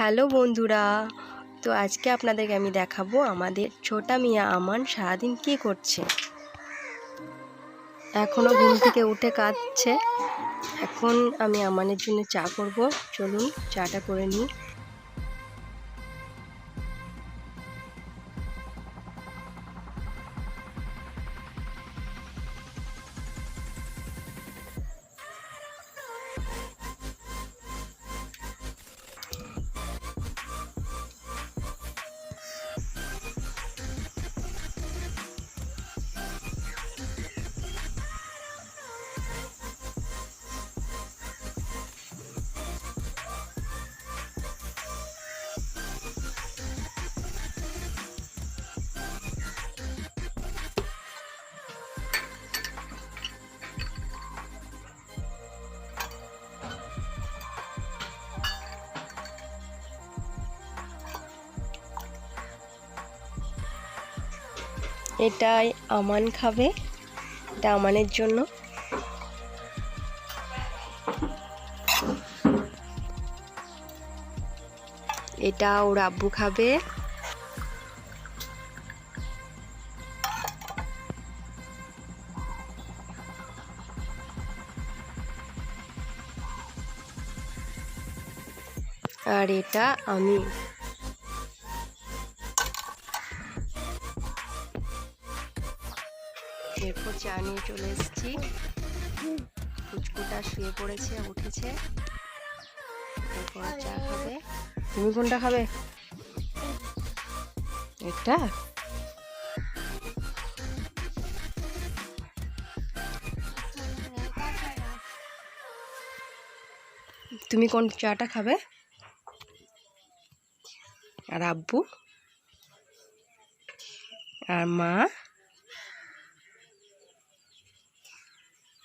Hello বন্ধুরা। তো আজকে আপনাদেরকে আমি দেখাবো আমাদের ছোটা মিয়া আমান সারাদিন কি করছে। এখনও ঘুম থেকে উঠে কাঁদছে। এখন আমি আমানের জন্য চা করব। চলুন চাটা করে নিই। এটাই আমান খাবে এটা আমানের জন্য। এটা ওর আব্বু খাবে। আর এটা আমি। চা নিয়ে চলে এসেছি। ফুচকুটা শুয়ে পড়েছে, উঠেছে। চা খাবে। তুমি কোনটা খাবে? এটা? তুমি কোন চাটা খাবে? আর আব্বু? আর মা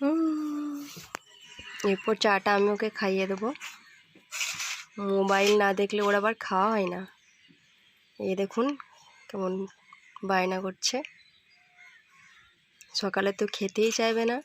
হুম। এরপর চাটা আমি ওকে খাইয়ে দেবো। মোবাইল না দেখলে ওর আবার খাওয়া হয় না। এ দেখুন কেমন বায়না করছে। সকালে তো খেতেই চাইবে না।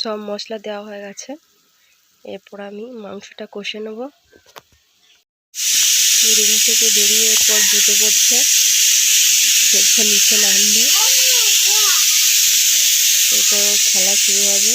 সব মশলা দেওয়া হয়ে গেছে। এরপর আমি মাংসটা কষে নেব। রুম থেকে বেরিয়ে এরপর জুতো পড়ছে সেটা নিচে নামবে। এরপর খেলা শুরু হবে।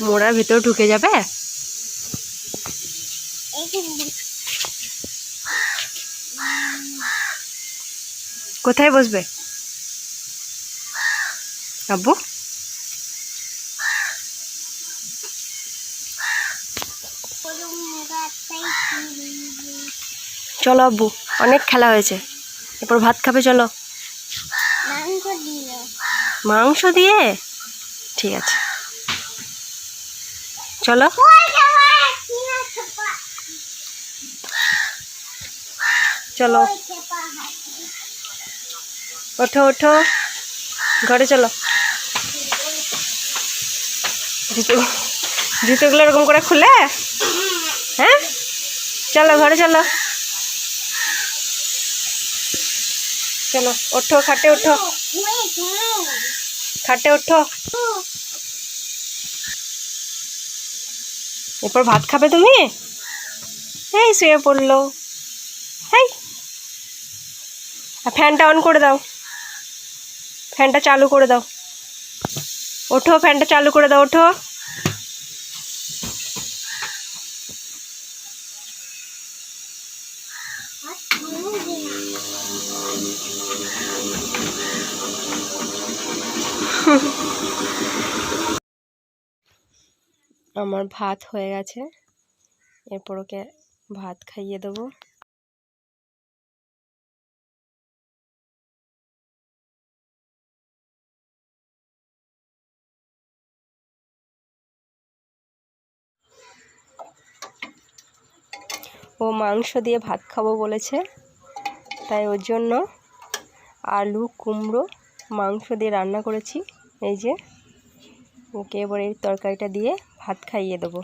মোড়ার ভেতর ঢুকে যাবে? কোথায় বসবে? আব্বু? চলো আব্বু, অনেক খেলা হয়েছে। এরপর ভাত খাবে, চলো। মাংস দিয়ে? ঠিক আছে। চলো। চলো। ওঠো ওঠো। ঘরে চলো। জুতো জুতোগুলো এরকম করে খুলে? হ্যাঁ? চলো, ঘরে চলো। চলো, ওঠো, খাটে ওঠো। খাটে ওঠো। এরপর ভাত খাবে তুমি? এই শুয়ে পড়ল। আর ফ্যানটা অন করে দাও। ফ্যানটা চালু করে দাও। ওঠো, ফ্যানটা চালু করে দাও, ওঠো। আমার ভাত হয়ে গেছে। এরপর ওকে ভাত খাইয়ে দেবো। ও মাংস দিয়ে ভাত খাব বলেছে। তাই ওর জন্য আলু, কুমড়ো মাংস দিয়ে রান্না করেছি। এই যে, ওকে এবার এই তরকারিটা দিয়ে ভাত খাইয়ে দেবো।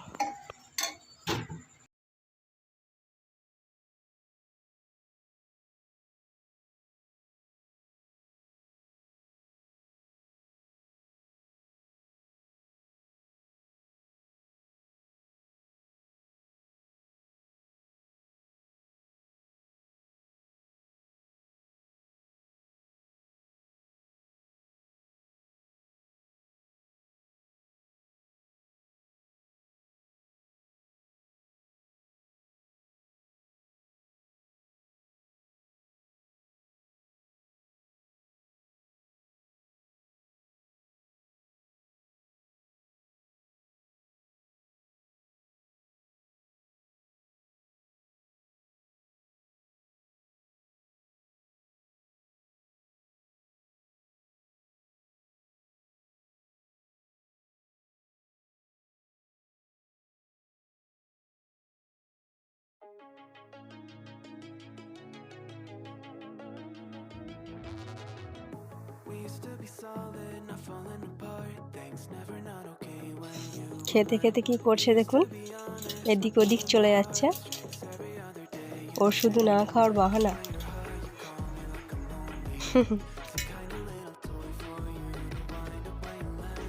খেতে খেতে কি করছে দেখুন? এদিক ওদিক চলে যাচ্ছে। ওর শুধু না খাওয়ার বাহানা।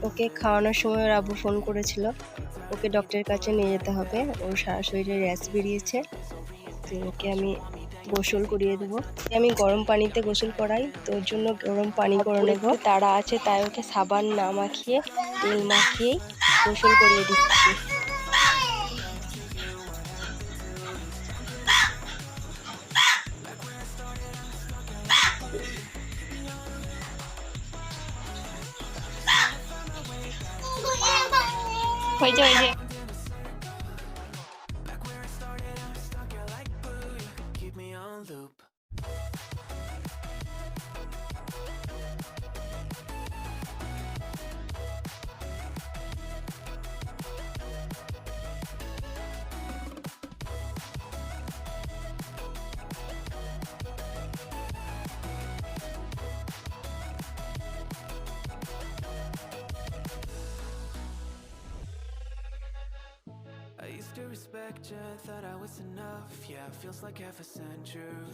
ওকে খাওয়ানোর সময় ওর আব্বু ফোন করেছিল। ওকে ডক্টরের কাছে নিয়ে যেতে হবে। ওর সারা শরীরে র্যাশ বেরিয়েছে। ওকে আমি গোসল করিয়ে দেবো। আমি গরম পানিতে গোসল করাই, তো ওর জন্য গরম পানি করে নেব। তারা আছে, তাই ওকে সাবান না মাখিয়ে, তেল মাখিয়েই গোসল করিয়ে দিচ্ছি।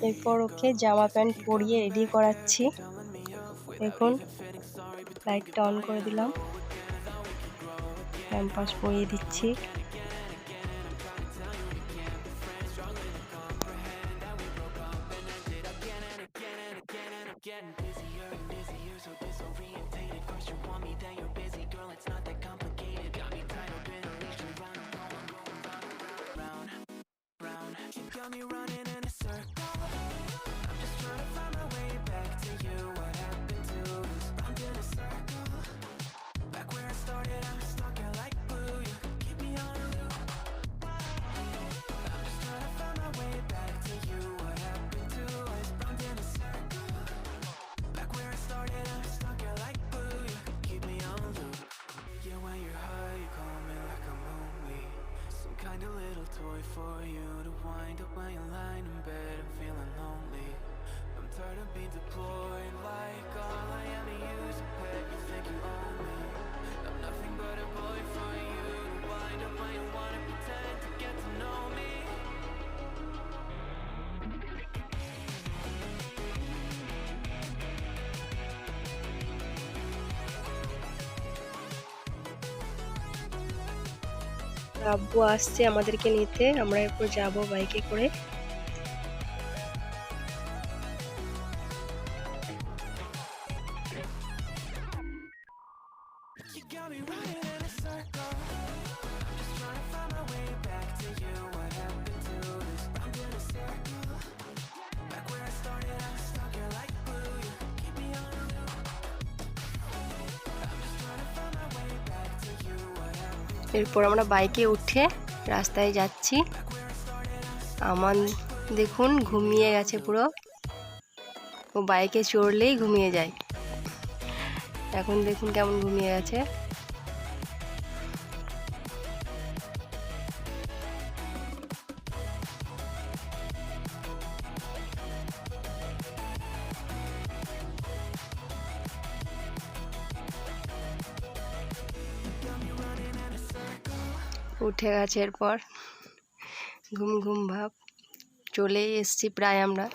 এরপর ওকে জামা প্যান্ট পরিয়ে রেডি করাচ্ছি। দেখুন লাইটটা অন করে দিলাম। ক্যাম্পাস পরিয়ে দিচ্ছি। Kind of little toy for you to wind up when you're lying in bed and feeling lonely. I'm tired of being deployed আব্বু আসছে আমাদেরকে নিতে আমরা এরপর যাব বাইকে করে You got me running in a circle. I'm just trying to find my way back to you. এরপর আমরা বাইকে উঠে রাস্তায় যাচ্ছি। আমার দেখুন ঘুমিয়ে গেছে পুরো। ও বাইকে চড়লেই ঘুমিয়ে যায়। এখন দেখুন কেমন ঘুমিয়ে গেছে উঠে পর ঘুম ঘুম ভাব। চলেই এসছি প্রায় আমরা।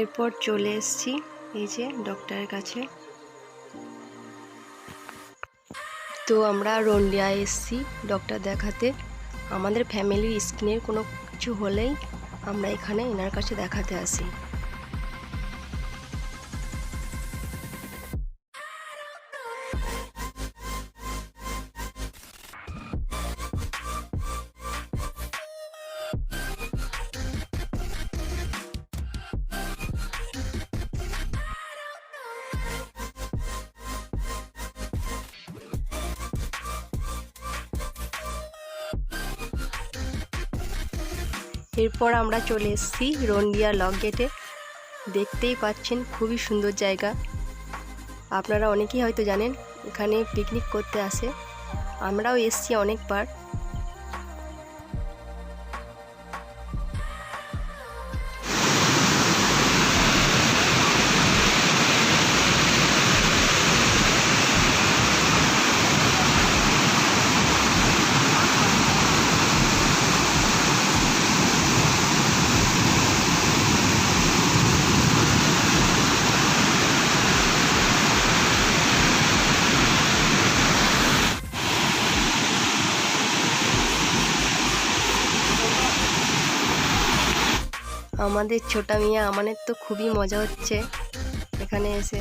এরপর চলে এসছি এই যে ডক্টরের কাছে। তো আমরা রন্ডিয়ায় এসছি ডক্টর দেখাতে। আমাদের ফ্যামিলির স্কিনের কোনো কিছু হলেই আমরা এখানে এনার কাছে দেখাতে আসি। এরপর আমরা চলে এসেছি রন্ডিয়া লক গেটে। দেখতেই পাচ্ছেন, খুবই সুন্দর জায়গা। আপনারা অনেকেই হয়তো জানেন, এখানে পিকনিক করতে আসে। আমরাও এসছি অনেকবার। আমাদের ছোটা মিয়া আমানের তো খুবই মজা হচ্ছে। এখানে এসে।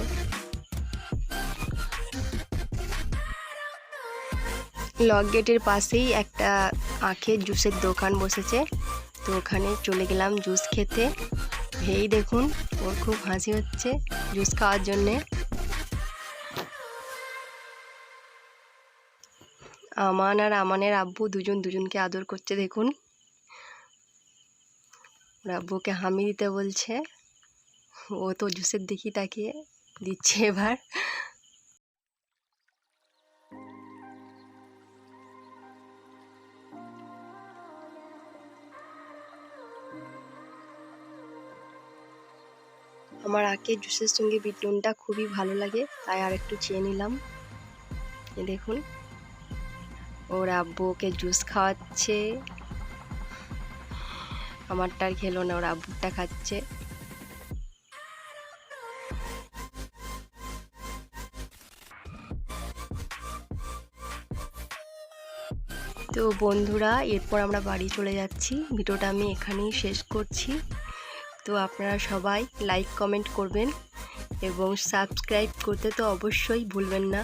লক গেটের পাশেই একটা আখের জুসের দোকান বসেছে। তো ওখানে চলে গেলাম জুস খেতে। ভেই দেখুন, ওর খুব হাসি হচ্ছে জুস খাওয়ার জন্যে। আমান আর আমানের আব্বু দুজন দুজনকে আদর করছে, দেখুন। আব্বুকে হামি দিতে বলছে। ও তো জুসের দেখি তাকিয়ে দিচ্ছে এবার। আমার আখের জুসের সঙ্গে বিট নুনটা খুবই ভালো লাগে, তাই আর একটু চেয়ে নিলাম। দেখুন ওর আব্বু ওকে জুস খাওয়াচ্ছে। আমারটা আর খেলো না, ওর আব্বুরটা খাচ্ছে। তো বন্ধুরা, এরপর আমরা বাড়ি চলে যাচ্ছি। ভিডিওটা আমি এখানেই শেষ করছি। তো আপনারা সবাই লাইক কমেন্ট করবেন এবং সাবস্ক্রাইব করতে তো অবশ্যই ভুলবেন না।